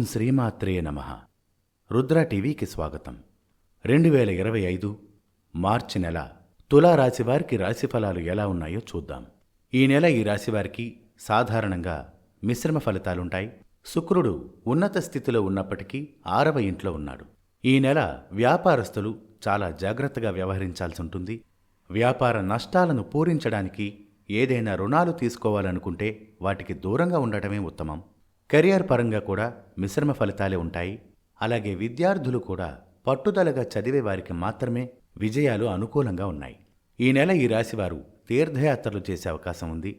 శ్రీమాత్రే నమ. రుద్ర టీవీకి స్వాగతం. రెండు వేల ఇరవై ఐదు మార్చి నెల తులారాశి వారికి రాశి ఫలాలు ఎలా ఉన్నాయో చూద్దాం. ఈ నెల ఈ రాశివారికి సాధారణంగా మిశ్రమ ఫలితాలుంటాయి. శుక్రుడు ఉన్నత స్థితిలో ఉన్నప్పటికీ ఆరవ ఇంట్లో ఉన్నాడు. ఈ నెల వ్యాపారస్తులు చాలా జాగ్రత్తగా వ్యవహరించాల్సి ఉంటుంది వ్యాపార నష్టాలను పూరించడానికి ఏదైనా రుణాలు తీసుకోవాలనుకుంటే వాటికి దూరంగా ఉండటమే ఉత్తమం. కెరియర్ పరంగా కూడా మిశ్రమ ఫలితాలే ఉంటాయి. అలాగే విద్యార్థులు కూడా పట్టుదలగా చదివే వారికి మాత్రమే విజయాలు అనుకూలంగా ఉన్నాయి. ఈ నెల ఈ రాశివారు తీర్థయాత్రలు చేసే అవకాశం ఉంది.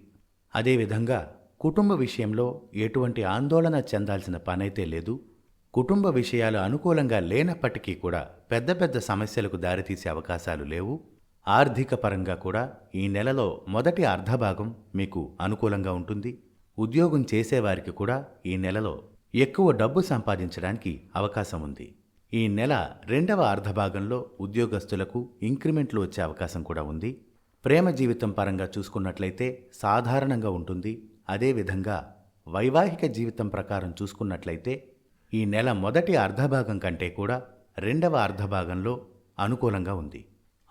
అదేవిధంగా కుటుంబ విషయంలో ఎటువంటి ఆందోళన చెందాల్సిన పనైతే లేదు. కుటుంబ విషయాలు అనుకూలంగా లేనప్పటికీ కూడా పెద్ద పెద్ద సమస్యలకు దారితీసే అవకాశాలు లేవు. ఆర్థిక పరంగా కూడా ఈ నెలలో మొదటి అర్ధభాగం మీకు అనుకూలంగా ఉంటుంది. ఉద్యోగం చేసేవారికి కూడా ఈ నెలలో ఎక్కువ డబ్బు సంపాదించడానికి అవకాశం ఉంది. ఈ నెల రెండవ అర్ధభాగంలో ఉద్యోగస్తులకు ఇంక్రిమెంట్లు వచ్చే అవకాశం కూడా ఉంది. ప్రేమ జీవితం పరంగా చూసుకున్నట్లయితే సాధారణంగా ఉంటుంది. అదేవిధంగా వైవాహిక జీవితం ప్రకారం చూసుకున్నట్లయితే ఈ నెల మొదటి అర్ధభాగం కంటే కూడా రెండవ అర్ధభాగంలో అనుకూలంగా ఉంది.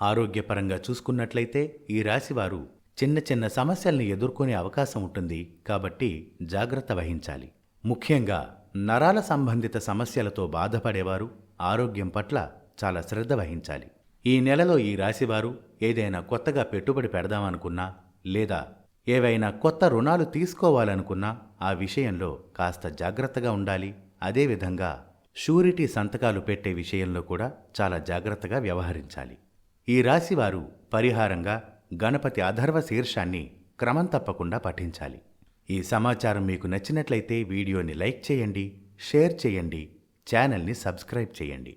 ఆరోగ్యపరంగా చూసుకున్నట్లయితే ఈ రాశివారు చిన్న చిన్న సమస్యల్ని ఎదుర్కొనే అవకాశం ఉంటుంది కాబట్టి జాగ్రత్త వహించాలి. ముఖ్యంగా నరాల సంబంధిత సమస్యలతో బాధపడేవారు ఆరోగ్యం పట్ల చాలా శ్రద్ధ వహించాలి. ఈ నెలలో ఈ రాశివారు ఏదైనా కొత్తగా పెట్టుబడి పెడదామనుకున్నా లేదా ఏవైనా కొత్త రుణాలు తీసుకోవాలనుకున్నా ఆ విషయంలో కాస్త జాగ్రత్తగా ఉండాలి. అదేవిధంగా షూరిటీ సంతకాలు పెట్టే విషయంలో కూడా చాలా జాగ్రత్తగా వ్యవహరించాలి. ఈ రాశివారు పరిహారంగా గణపతి అధర్వ శీర్షాన్ని క్రమం తప్పకుండా పఠించాలి. ఈ సమాచారం మీకు నచ్చినట్లయితే వీడియోని లైక్ చేయండి షేర్ చేయండి ఛానల్ని సబ్స్క్రైబ్ చేయండి.